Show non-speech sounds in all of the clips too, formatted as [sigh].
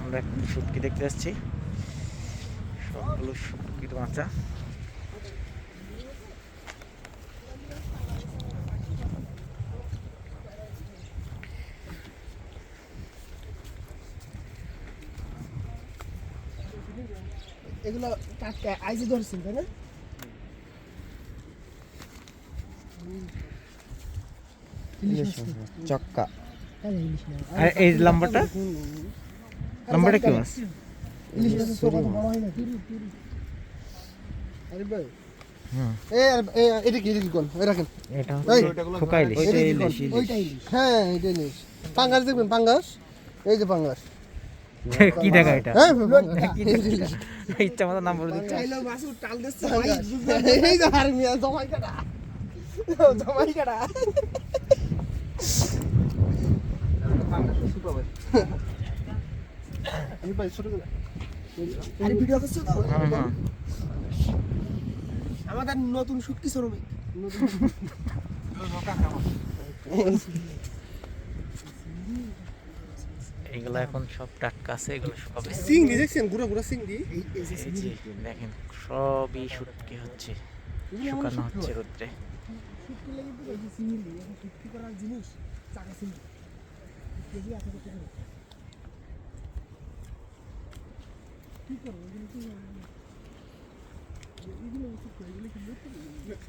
আমরা এখন শুটকি দেখতে যাচ্ছি সবগুলো শুটকির মাচা এগুলো টাটকা আইজি ধরছেন তাই না। চক্কা। হ্যাঁ, আর এই লম্বাটা? লম্বাটা কি মাছ? ইলিশ মাছের চোখ অত বড় হয় না? তিরি তিরি আরে ভাই। আর- এই এটা কি এটা কি কোন? রাখেন। এটা খোকা ইলিশ। এটা কি কোন? ওইটা ইলিশ। হ্যাঁ এটা ইলিশ। পাঙ্গাস দেখবেন পাঙ্গাস? এই যে পাঙ্গাস। কি দেখা এটা? হ্যাঁ। ইচ্ছা মতো নাম বলে দিচ্ছে। পাঙ্গাস। এই যে আর মিয়া জমাই কাটা। জমাই কাটা। এই ভাই ছোট করে। আরে ভিডিও করছ তো? হুম হুম আমাদের নতুন শুটকি শ্রমিক। নতুন এগুলো এখন সব টাটকা আছে এগুলো শুকাবে সিংড়ি দেখছেন গুড়া গুড়া সিংড়ি দেখেন সবই শুটকি হচ্ছে শুকানো হচ্ছে রোদ্রে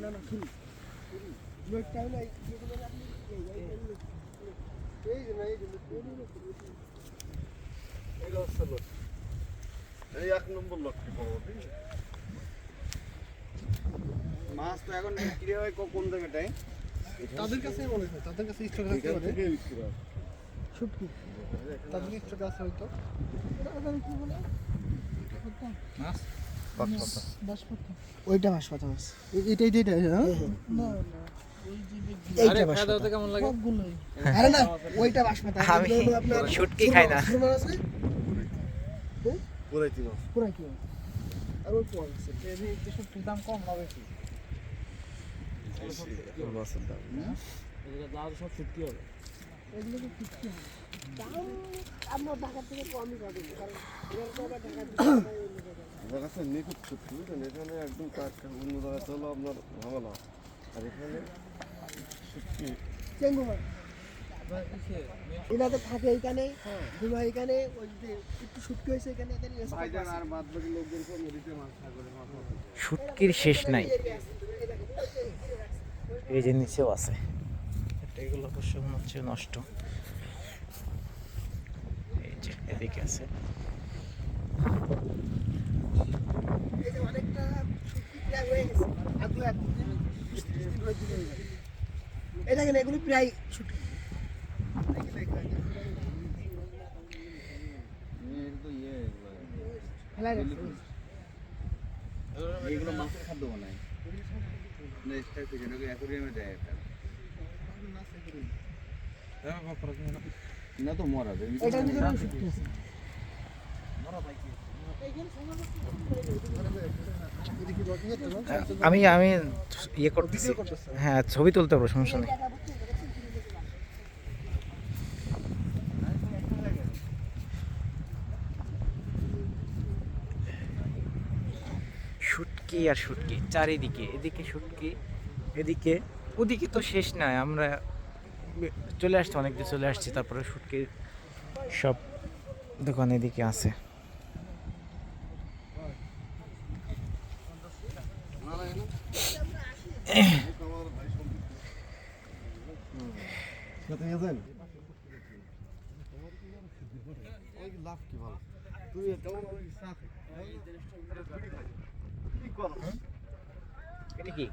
না না মাছ তো এখন বিক্রি হয় কোন জায়গাটায় তাদের কাছে মনে হয় তাদের কাছে স্টক আছে বিক্রি হয় শুটকি তাদের স্টক আছে হয়তো। কি বলে ওইটা মাছ। এটা এটা এটা হ্যাঁ? এইটা লাগে আরে না। শুটকি খাই না। দাম কম হবে কি আমরা ঢাকা থেকে কমই কারণ আমার কাছে নিখুঁত সত্যি এখানে একদম টাটকা অন্য জায়গায় চলো আপনার ঝামেলা। আর এখানে চেঙ্গু থাকে এখানে ওই যে একটু শুটকি হয়েছে এখানে এখানে। শুটকির শেষ নাই। এই যে নিচেও আছে। এগুলো অবশ্য মনে হচ্ছে নষ্ট। এই যে এদিকে আছে। অনেকটা শুটকি প্রায় হয়ে গেছে। এই দেখেন এগুলি প্রায় শুটকি এর তো ইয়ে ফেলাই রাখছে এগুলো মাছের খাদ্য বানায় না এক্সট্রা থেকে নাকি অ্যাকোরিয়ামে দেয় এটা না তো মরা যায় এটার ভিতরে শুটকি আছে আমি আমি ইয়ে করতেছি। হ্যাঁ ছবি তুলতে পারব সমস্যা নেই। শুটকি আর শুটকি চারিদিকে এদিকে শুটকি এদিকে। ওদিকে তো শেষ নাই আমরা চলে আসছি অনেক চলে আসছি তারপরে শুটকির সব দোকান এদিকে আছে। কি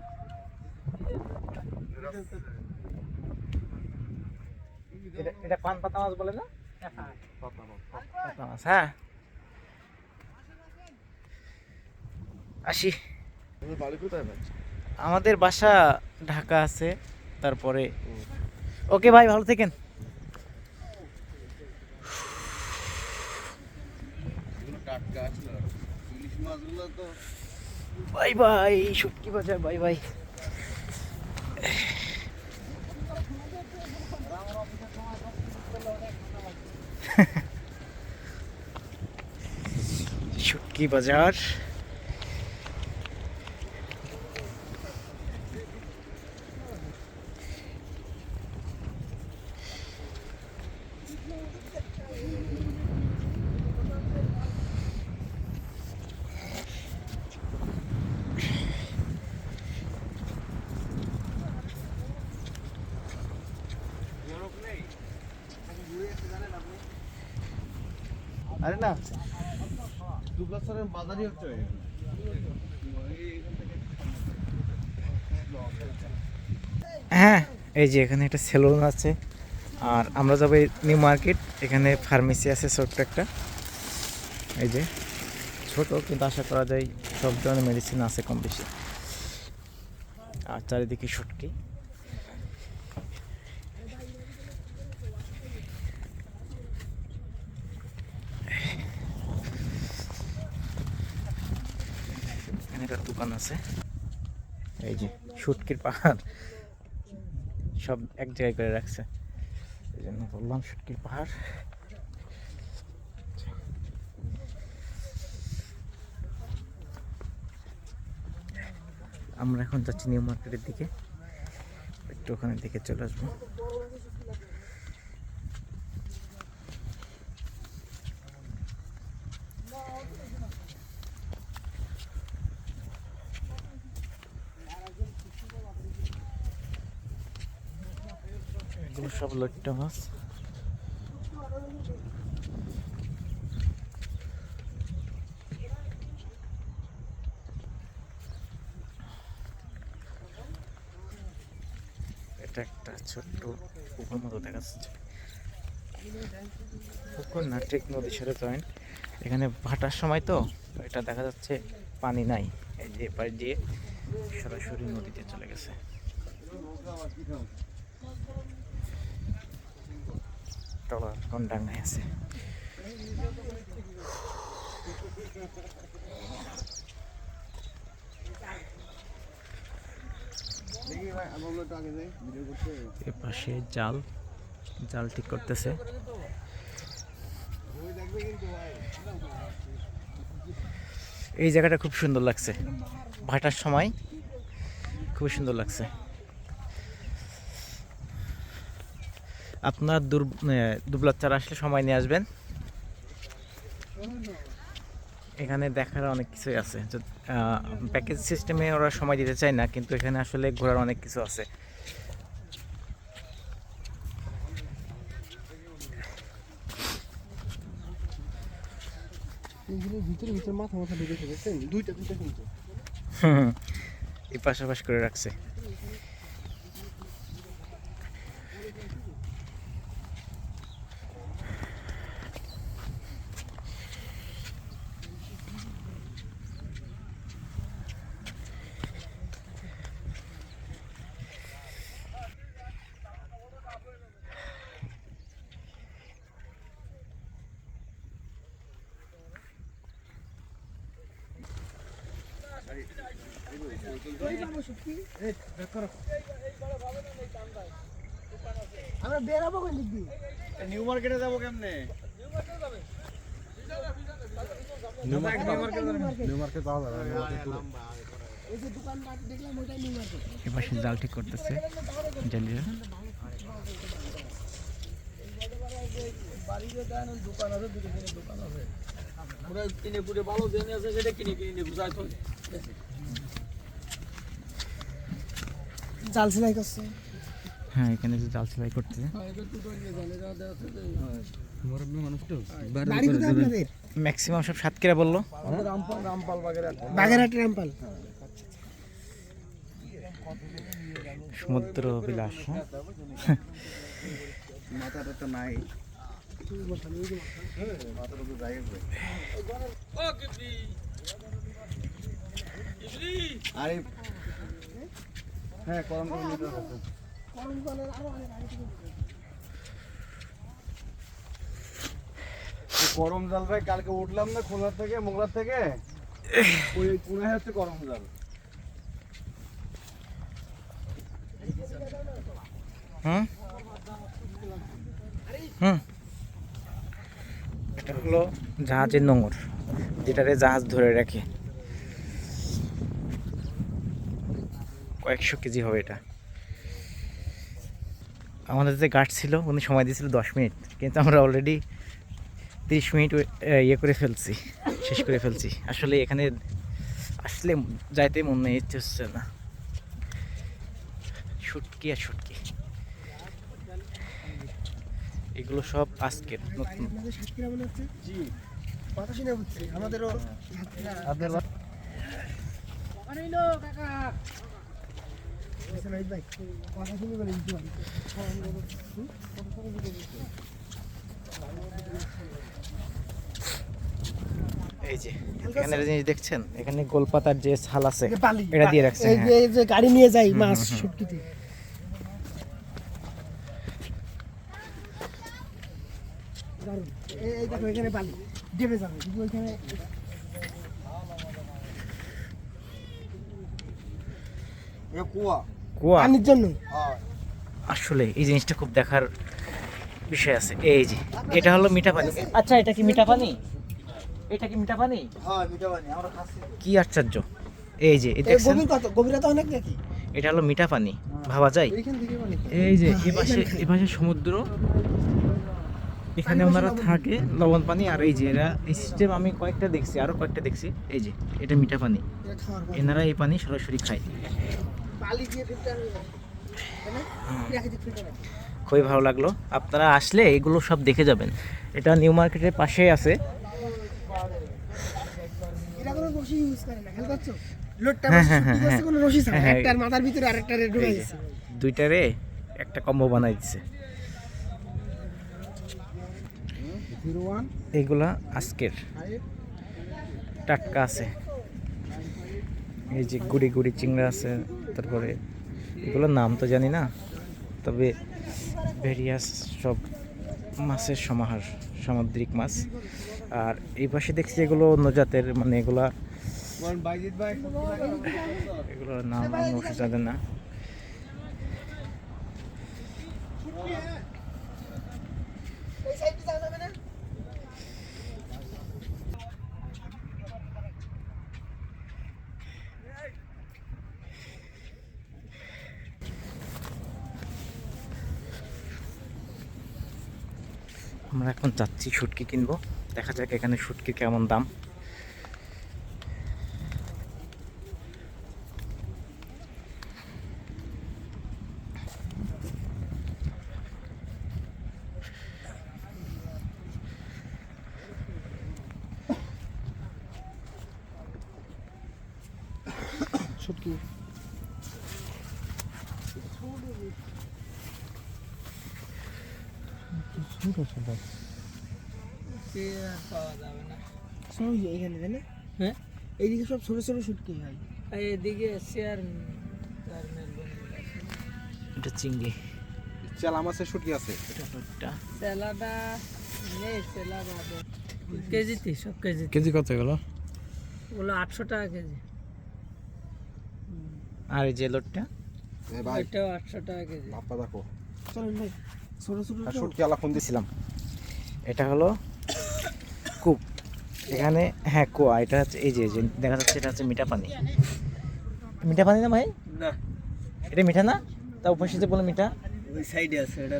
এটা পান পাতা মাছ বলে না? হ্যাঁ। আসি। বাড়ি কোথায় ভাই? আমাদের বাসা ঢাকা আছে তারপরে ওকে ভাই ভালো থেকেন। বাই বাই শুটকি বাজার বাই বাই [laughs] শুটকি বাজার। আরে না। দুবলাসরের বাজারই হচ্ছে হ্যাঁ এই যে এখানে একটা সেলুন আছে। আর আমরা যাব এই নিউ মার্কেট এখানে ফার্মেসি আছে ছোট্ট একটা। এই যে ছোট কিন্তু আশা করা যায় সব ধরনের মেডিসিন আছে কম বেশি। আর চারিদিকে সুটকি এখানে একটা দোকান আছে। এই যে শুটকির পাহাড়। সব এক জায়গায় করে রাখছে। এই জন্য বললাম শুটকির পাহাড়। আমরা এখন যাচ্ছি নিউ মার্কেটের দিকে। একটু ওখানের দিকে চলে আসব এগুলো সব লট্টা মাছ। এটা একটা ছোট্ট পুকুর মতো দেখা যাচ্ছে। পুকুর না, ঠিক নদীর সাথে জয়েন্ট। এখানে ভাটার সময় তো, এটা দেখা যাচ্ছে পানি নাই। এই যে এপাশ দিয়ে সরাসরি নদীতে চলে গেছে। টলার পাশে জাল জাল ঠিক করতেছে। এই জায়গাটা খুব সুন্দর লাগছে। ভাটার সময় খুব সুন্দর লাগছে। আপনার দুর দুবলাচ্চার আসলে সময় নিয়ে আসবেন। এখানে দেখার অনেক কিছুই আছে। প্যাকেজ সিস্টেমে ওরা সময় দিতে চায় না কিন্তু এখানে আসলে ঘোরার অনেক কিছু আছে। ভিতরে ভিতরে মাথা মাথা ঢুকেছে দুইটা দুইটা কিন্তু। এই পাশাপাশি করে রাখছে। আমরা বেরাবো কোন দিক দিয়ে? নিউ মার্কেটে যাব কেমনে? নিউ মার্কেট যাওয়া যাবে। ওই যে দোকানটা দেখলাম ওইটাই নিউ মার্কেট। এই পাশে জাল ঠিক করতেছে জালিরা। জাল সেলাই করছে। হ্যাঁ এখানে যে জাল সেলাই করতেছে। ম্যাক্সিমাম সব সাতক্ষীরা বলল। বাগেরহাট রামপাল। সমুদ্র বিলাস হ্যাঁ? মাথাটা তো নাই। আরে হ্যাঁ গরম জাল ভাই, কালকে উঠলাম না খোলার থেকে মোগলার থেকে। ওই হচ্ছে করম জাল। হুম? এটা হলো জাহাজের নোঙর যেটারে জাহাজ ধরে রাখে। কয়েকশো কেজি হবে এটা। আমাদের যে গার্ড ছিল উনি সময় দিয়েছিল দশ মিনিট কিন্তু আমরা অলরেডি তিরিশ মিনিট ইয়ে করে ফেলছি শেষ করে ফেলছি। আসলে এখানে আসলে যাইতে মনে ইচ্ছে হচ্ছে না। শুটকি আর শুটকি এগুলো সব আজকের নতুন। আপনার বুঝছেন রহিত ভাই কথা শুনে বলে দিতে পারি এই যে এখানে জিনিস দেখছেন এখানে গোলপাতার যে ছাল আছে এই যে এটা দিয়ে রাখছে এই যে হ্যাঁ। গাড়ি নিয়ে যাই মাছ শুটকিতে। এই এই দেখো এখানে বালি ডেবে যাবে কিন্তু ওইখানে কুয়া। কুয়া। পানির জন্য? হ্যাঁ আসলে এই জিনিসটা খুব দেখার বিষয় আছে। এই যে এটা হলো মিঠা পানি। আচ্ছা এটা কি মিঠা পানি? এটা কি মিঠা পানি? হ্যাঁ মিঠা পানি আমরা খাচ্ছি। কি আশ্চর্য। এই যে দেখছেন? গভীর কত গভীরতা অনেক নাকি? এটা হলো মিঠা পানি ভাবা যায়? এইখান থেকে পানি। এই যে এ পাশে এ পাশে সমুদ্র। এখানে ওনারা থাকে লবণ পানি আর এই যে এরা এই সিস্টেম আমি কয়েকটা দেখছি আরও কয়েকটা দেখছি। এই যে এটা মিঠা পানি। এটা এনারা এই পানি সরাসরি খায়। খুবই ভালো লাগল। আপনারা আসলে এগুলো সব দেখে যাবেন। এটা নিউ মার্কেটের পাশে আছে। এরা কোনো রশি ইউজ করে না খেয়াল করছ? লোডটা হ্যাঁ, হ্যাঁ, হ্যাঁ, দুইটারে একটা কম্বো বানাই দিছে। ওয়ান। এইগুলা আজকের। টাটকা আছে। এই যে গুড়ি গুড়ি চিংড়া আছে। তারপরে এগুলোর নাম তো জানি না, তবে ভেরিয়াস সব মাছের সমাহার, সামুদ্রিক মাছ। আর এই পাশে দেখছি এগুলো অন্য জাতের মানে এগুলা এগুলোর নাম আমি জানি না। আমরা এখন যাচ্ছি শুটকি কিনবো। দেখা যাক এখানে শুটকির কেমন দাম শুটকি সব এই যে এখানে তাই না? হ্যাঁ? এইদিকে সব ছোট ছোট শুটকি হয়। আর এদিকে শেয়ার এটা চিংড়ি। চালা মাছের শুটকি আছে। এটা একটা নেই সেলা বাদে কেজিতে সব কেজি কেজি কত এগুলো? ওগুলো আটশো টাকা কেজি। আর এই যে লোটটা এ ভাই ওইটাও আটশো টাকা কেজি। বাপ্পা দেখো। চলেন ভাই ছোট ছোট। শুটকি আলা ফোন দিছি দিছিলাম। এটা হলো এখানে হ্যাঁ কুয়া এটা হচ্ছে এই যে দেখা যাচ্ছে এটা হচ্ছে মিঠা পানি। মিঠা পানি না ভাই? না। এটা মিঠা না? তা উপাসে সাথে বলে মিঠা? ওই সাইডে আছে এটা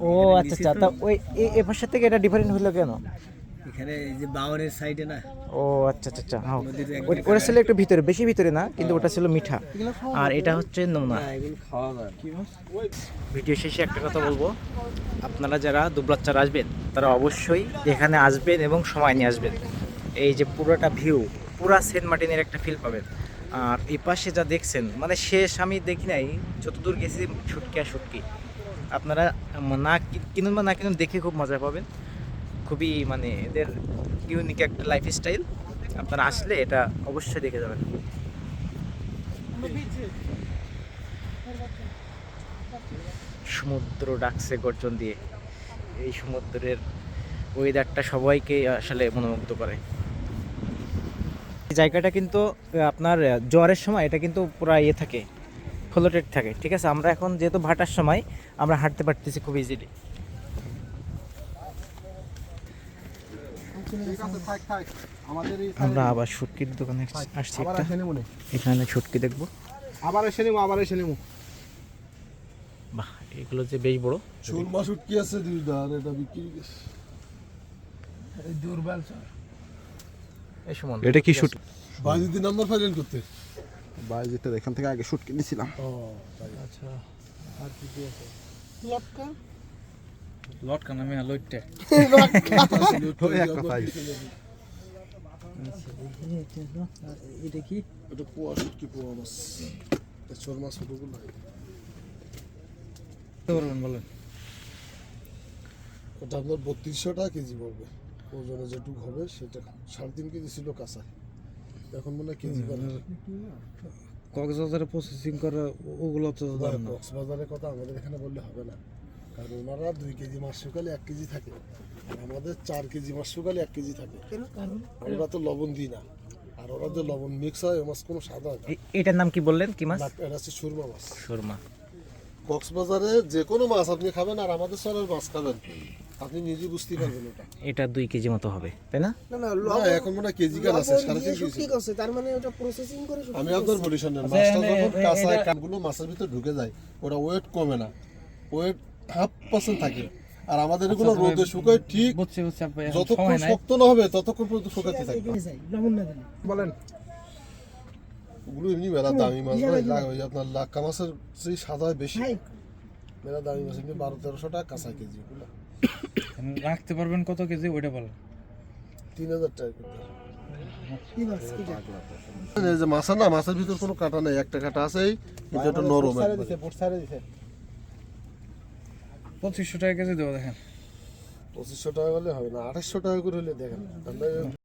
ও আচ্ছা আচ্ছা তা ওই এ পাশের থেকে এটা ডিফারেন্ট হলো কেন? এখানে এই যে বাওয়ারের সাইডে না ও আচ্ছা আচ্ছা আচ্ছা হ্যাঁ। ওটা ছিল একটু ভিতরে বেশি ভিতরে না কিন্তু ওটা ছিল মিঠা। আর এটা হচ্ছে নোনা। মাছ ভিডিও শেষে একটা কথা বলব। আপনারা যারা দুবলাচ্চার আসবেন তারা অবশ্যই এখানে আসবেন এবং সময় নিয়ে আসবেন। এই যে পুরোটা ভিউ পুরা সেন্ট মার্টিনের একটা ফিল পাবেন। আর এই পাশে যা দেখছেন মানে শেষ আমি দেখি নাই যতদূর গেছি ছুটকি আর ছুটকি। আপনারা না কিনুন বা না কিনুন দেখে খুব মজা পাবেন। খুবই মানে এদের ইউনিক একটা লাইফ স্টাইল আপনারা আসলে এটা অবশ্যই দেখে যাবেন। সমুদ্র ডাকছে গর্জন দিয়ে। এই সমুদ্রের ওয়েদারটা সবাইকে আসলে মনোমুগ্ধ করে। জায়গাটা কিন্তু, আপনার জ্বরের সময় এটা কিন্তু পুরো ইয়ে থাকে ফ্লোটেড থাকে, ঠিক আছে? আমরা এখন যেহেতু ভাটার সময়, আমরা হাঁটতে পারতেছি খুব ইজিলি ঠিক আছে থাক থাক আমাদের এই আমরা আবার শুটকির দোকানে আসছি একটা। এখানে শুটকি দেখব। আবার এসে নেব আবার এসে নেব। বাহ এগুলো যে বেশ বড়। উটকি আছে দুই দার এটা বিক্রি দুর্বল স্যার। এই সুমন এটা কি শুট বাইজিতে নাম্বার ফাইনাল করতে। বাইজিতে এখান থেকে আগে শুট কিনেছিলাম আচ্ছা আর কি কি আছে? লটকা? লটকা নামে লইটে ওই এক কথাই এটা কি? এটা পোয়া শুটকি পোয়া মাছ। চোর মাছ ছোটগুলো পারবেন বলেন। ওটা আপনার বত্রিশশো টাকা কেজি পড়বে। ওজনে যেটুকু হবে সেটা। সাড়ে তিন কেজি ছিল কাঁচা। এখন মনে হয় কেজি করে কক্সবাজারে প্রসেসিং করে ওগুলো তো কক্সবাজারের কথা আমাদের এখানে বললে হবে না। কারণ ওনারা দুই কেজি মাছ শুকালে এক কেজি থাকে। আর আমাদের চার কেজি মাছ শুকালে এক কেজি থাকে। আমরা তো লবণ দিই না। আর ওরা যে লবণ মিক্স হয় ও মাছ কোনো সাদা হয় এটার নাম কি বললেন? কি মাছ? এটা হচ্ছে সুরমা মাছ। সুরমা। কক্সবাজারে যে কোনো মাছ আপনি খাবেন আর আমাদের চরের মাছ খাবেন। আপনি নিজে বুঝতে পারবেন এটা এটা দুই কেজি মতো হবে তাই না? না না এখন মনে হয় কেজি কার আছে সাড়ে তিন কেজি। করছে তার মানে ওটা প্রসেসিং করে আমি আপনার বলি শোনেন আচ্ছা, মাছটা যখন কাঁচা কানগুলো মাছের ভিতরে ঢুকে যায় ওটা ওয়েট কমে না। ওয়েট হাফ পার্সেন্ট থাকে। আর আমাদের এগুলো আচ্ছা, রোদে শুকায় ঠিক যতক্ষণ শক্ত না হবে ততক্ষণ পর্যন্ত শুকাতে থাকবে। বলেন। ওগুলো এমনি মেলা দামি মাছ ভাই লাগ- ওই আপনার লাক্কা মাছের সেই সাদা হয় বেশি মেলা দামি মাছ এমনি বারো তেরোশো টাকা কাঁচা কেজি ওগুলো রাখতে পারবেন কত কেজি ওইটা বলেন তিন হাজার টাকা মাছের না মাছের ভিতর কোনো কাটা নেই একটা কাটা আছে এটা নরম। পঁচিশশো টাকা কেজি দেবো দেখেন। পঁচিশশো টাকা হলে হবে না আঠাশশো টাকা করে হলে দেখেন।